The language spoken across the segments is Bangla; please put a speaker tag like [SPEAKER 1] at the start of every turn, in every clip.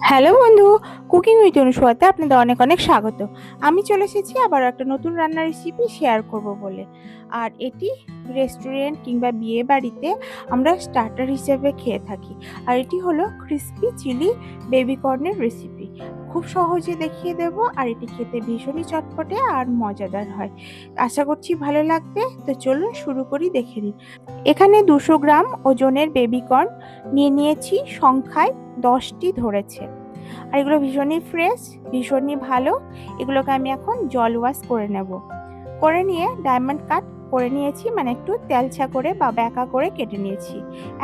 [SPEAKER 1] হ্যালো বন্ধু কুকিং উইথ অনুসুয়াতে আপনাদের অনেক অনেক স্বাগত। আমি চলে এসেছি আবার একটা নতুন রান্নার রেসিপি শেয়ার করব বলে। আর এটি রেস্টুরেন্ট কিংবা বিয়ে বাড়িতে আমরা স্টার্টার হিসেবে খেয়ে থাকি। আর এটি হলো ক্রিস্পি চিলি বেবি কর্নের রেসিপি খুব সহজে দেখিয়ে দেব আর এটি খেতে ভীষণই চটপটে আর মজাদার হয়। আশা করছি ভালো লাগবে, তো চলুন শুরু করি, দেখে নিন এখানে দুশো গ্রাম ওজনের বেবিকর্ন নিয়ে নিয়েছি, সংখ্যায় দশটি ধরেছে। আর এগুলো ভীষণই ফ্রেশ ভীষণই ভালো। এগুলোকে আমি এখন জল ওয়াশ করে নেব। করে নিয়ে ডায়মন্ড কাট করে নিয়েছি মানে একটু তেলছা করে বা ব্যাকা করে কেটে নিয়েছি।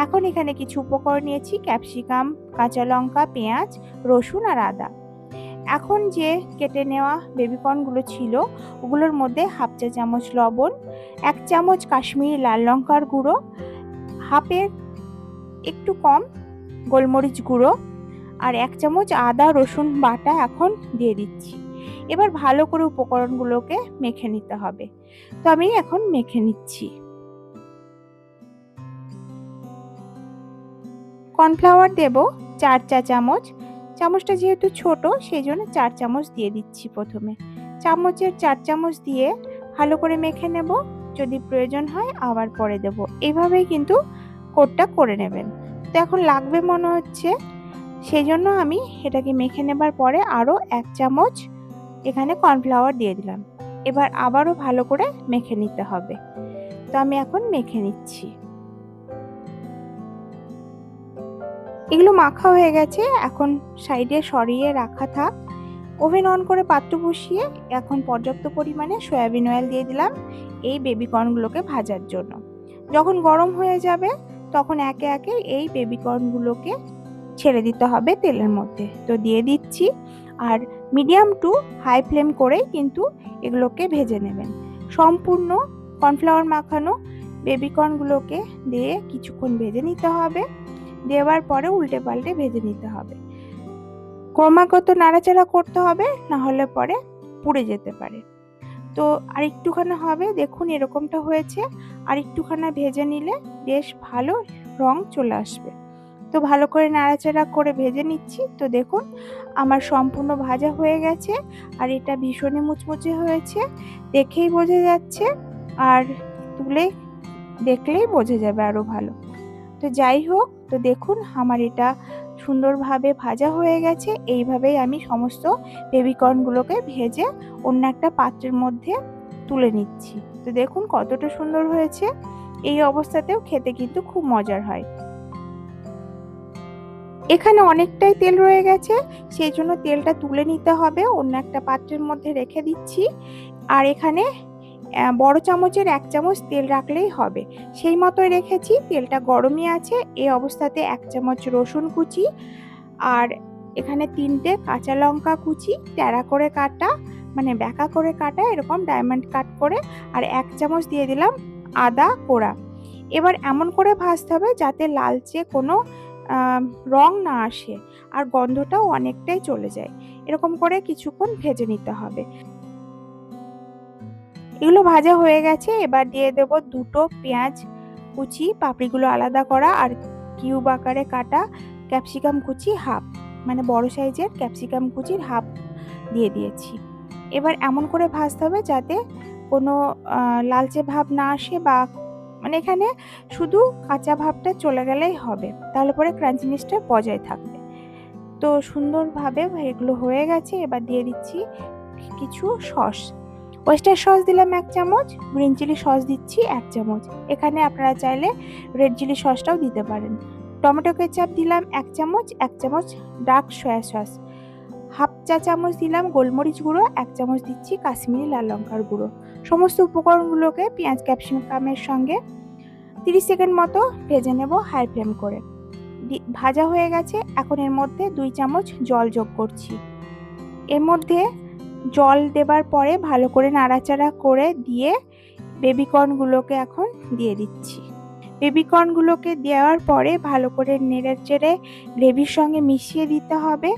[SPEAKER 1] এখন এখানে কিছু উপকরণ নিয়েছি, ক্যাপসিকাম, কাঁচা লঙ্কা, পেঁয়াজ, রসুন আর আদা। এখন যে কেটে নেওয়া বেবিকর্নগুলো ছিল, ওগুলোর মধ্যে হাফ চা চামচ লবণ, এক চামচ কাশ্মীরি লাল লঙ্কার গুঁড়ো হাফের একটু কম গোলমরিচ গুঁড়ো, আর এক চামচ আদা রসুন বাটা এখন দিয়ে দিচ্ছি। এবার ভালো করে উপকরণগুলোকে মেখে নিতে হবে। তো আমি এখন মেখে নিচ্ছি। কর্নফ্লাওয়ার দেব চার চা চামচ। চামচটা যেহেতু ছোট সেই জন্য চার চামচ দিয়ে দিচ্ছি প্রথমে। চামচের চার চামচ দিয়ে ভালো করে মেখে নেব। যদি প্রয়োজন হয় আবার পরে দেব। এইভাবেই কিন্তু কোটটা করে নেবেন। তো এখন লাগবে মনে হচ্ছে সেই জন্য আমি এটাকে মেখে নেবার পরে আরও এক চামচ এখানে কর্নফ্লাওয়ার দিয়ে দিলাম। এবার আবারও ভালো করে মেখে নিতে হবে। তো আমি এখন মেখে নিচ্ছি। এগুলো মাখা হয়ে গেছে। এখন সাইডে সরিয়ে রাখা থাক। ওভেন অন করে পাত্র বসিয়ে এখন পর্যাপ্ত পরিমাণে সয়াবিন অয়েল দিয়ে দিলাম এই বেবি কর্নগুলোকে ভাজার জন্য। যখন গরম হয়ে যাবে তখন একে একে এই বেবি কর্নগুলোকে ছেড়ে দিতে হবে তেলের মধ্যে। তো দিয়ে দিচ্ছি। আর মিডিয়াম টু হাই ফ্লেম করেই কিন্তু এগুলোকে ভেজে নেবেন। সম্পূর্ণ কর্নফ্লাওয়ার মাখানো বেবিকর্নগুলোকে দিয়ে কিছুক্ষণ ভেজে নিতে হবে। দেওয়ার পরে উল্টে পাল্টে ভেজে নিতে হবে। ক্রমাগত নাড়াচাড়া করতে হবে, না হলে পরে পুড়ে যেতে পারে। তো আর একটুখানি হবে, দেখুন এরকমটা হয়েছে। আর একটুখানি ভেজে নিলে বেশ ভালো রং চলে আসবে। তো ভালো করে নাড়াচাড়া করে ভেজে নিচ্ছি। তো দেখুন, আমার সম্পূর্ণ ভাজা হয়ে গেছে আর এটা ভীষণই মুচমুচে হয়েছে। দেখেই বোঝা যাচ্ছে আর তুলে দেখলেই বোঝা যাবে আরও ভালো। তো যাই হোক, তো দেখুন আমার এটা সুন্দরভাবে ভাজা হয়ে গেছে। এইভাবেই আমি সমস্ত বেবিকর্নগুলোকে ভেজে অন্য একটা পাত্রের মধ্যে তুলে নিচ্ছি। তো দেখুন কতটা সুন্দর হয়েছে। এই অবস্থাতেও খেতে কিন্তু খুব মজার হয়। এখানে অনেকটাই তেল রয়ে গেছে, সেই জন্য তেলটা তুলে নিতে হবে। অন্য একটা পাত্রের মধ্যে রেখে দিচ্ছি। আর এখানে বড় চামচের এক চামচ তেল রাখলেই হবে। সেই মতোই রেখেছি, তেলটা গরমই আছে, এই অবস্থাতে এক চামচ রসুন কুচি আর এখানে তিনটে কাঁচা লঙ্কা কুচি ট্যাড়া করে কাটা মানে ব্যাকা করে কাটা, এরকম ডায়মন্ড কাট করে আর এক চামচ দিয়ে দিলাম আদা কোড়া। এবার এমন করে ভাজতে হবে যাতে লালচে কোনো রং না আসে আর গন্ধটাও অনেকটাই চলে যায়। এরকম করে কিছুক্ষণ ভেজে নিতে হবে। এগুলো ভাজা হয়ে গেছে। এবার দিয়ে দেব দুটো পেঁয়াজ কুচি, পাপড়িগুলো আলাদা করা আর কিউব আকারে কাটা ক্যাপসিকাম কুচি হাফ মানে বড় সাইজের ক্যাপসিকাম কুচির হাফ দিয়ে দিয়েছি। এবার এমন করে ভাজতে হবে যাতে কোনো লালচে ভাব না আসে বা মানে এখানে শুধু কাঁচা ভাবটা চলে গেলেই হবে। তাহলে পরে ক্রাঞ্চিনেসটা বজায় থাকবে। তো সুন্দরভাবে এগুলো হয়ে গেছে। এবার দিয়ে দিচ্ছি কিছু সস। ওয়েস্টার সস দিলাম এক চামচ গ্রিন চিলি সস দিচ্ছি এক চামচ। এখানে আপনারা চাইলে রেড চিলি সসটাও দিতে পারেন। টমেটো কেচাপ দিলাম এক চামচ এক চামচ ডার্ক সয়া সস হাফ চা চামচ দিলাম গোলমরিচ গুঁড়ো, এক চামচ দিচ্ছি কাশ্মীরি লাল লঙ্কার গুঁড়ো। সমস্ত উপকরণগুলোকে পেঁয়াজ ক্যাপসিকামের সঙ্গে তিরিশ সেকেন্ড মতো ভেজে নেব হাই ফ্লেম করে। ভাজা হয়ে গেছে। এখন এর মধ্যে দুই চামচ জল যোগ করছি। এর মধ্যে জল দেবার পরে ভালো করে নাড়াচাড়া করে দিয়ে বেবিকর্নগুলোকে এখন দিয়ে দিচ্ছি। বেবিকর্নগুলোকে দেওয়ার পরে ভালো করে নেড়ে চেড়ে গ্রেভির সঙ্গে মিশিয়ে দিতে হবে।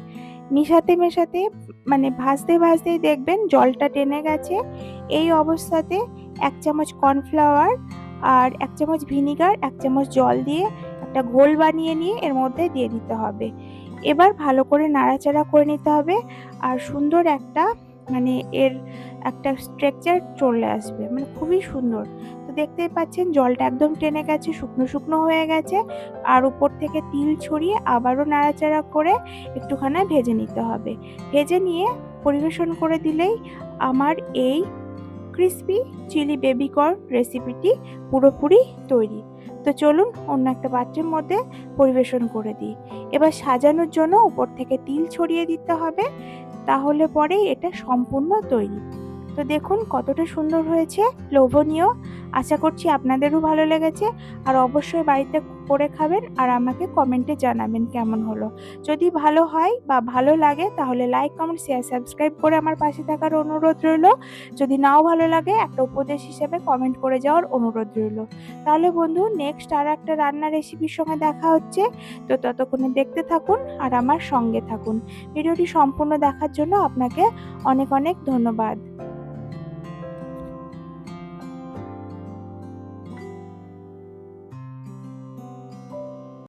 [SPEAKER 1] মিশাতে মেশাতে মানে ভাজতে ভাজতেই দেখবেন জলটা টেনে গেছে। এই অবস্থাতে এক চামচ কর্নফ্লাওয়ার আর এক চামচ ভিনিগার, এক চামচ জল দিয়ে একটা ঘোল বানিয়ে নিয়ে এর মধ্যে দিয়ে দিতে হবে। এবার ভালো করে নাড়াচাড়া করে নিতে হবে আর সুন্দর একটা মানে এর একটা স্ট্রাকচার চলে আসবে। মানে খুবই সুন্দর। দেখতেই পাচ্ছেন জলটা একদম টেনে গেছে, শুকনো শুকনো হয়ে গেছে। আর উপর থেকে তিল ছড়িয়ে আবারও নাড়াচাড়া করে একটুখানি ভেজে নিতে হবে। ভেজে নিয়ে পরিবেশন করে দিলেই আমার এই ক্রিসপি চিলি বেবিকর্ন রেসিপিটি পুরোপুরি তৈরি। তো চলুন অন্য একটা পাত্রের মধ্যে পরিবেশন করে দিই। এবার সাজানোর জন্য উপর থেকে তিল ছড়িয়ে দিতে হবে, তাহলে পরেই এটা সম্পূর্ণ তৈরি। তো দেখুন কতটা সুন্দর হয়েছে, লোভনীয়। আশা করছি আপনাদেরও ভালো লেগেছে। আর অবশ্যই বাড়িতে করে খাবেন আর আমাকে কমেন্টে জানাবেন কেমন হলো। যদি ভালো হয় বা ভালো লাগে তাহলে লাইক কমেন্ট শেয়ার সাবস্ক্রাইব করে আমার পাশে থাকার অনুরোধ রইল। যদি নাও ভালো লাগে একটা উপদেশ হিসেবে কমেন্ট করে যাওয়ার অনুরোধ রইল। তাহলে বন্ধু নেক্সট আর একটা রান্নার রেসিপির সঙ্গে দেখা হচ্ছে। তো ততক্ষণে দেখতে থাকুন আর আমার সঙ্গে থাকুন। ভিডিওটি সম্পূর্ণ দেখার জন্য আপনাকে অনেক অনেক ধন্যবাদ।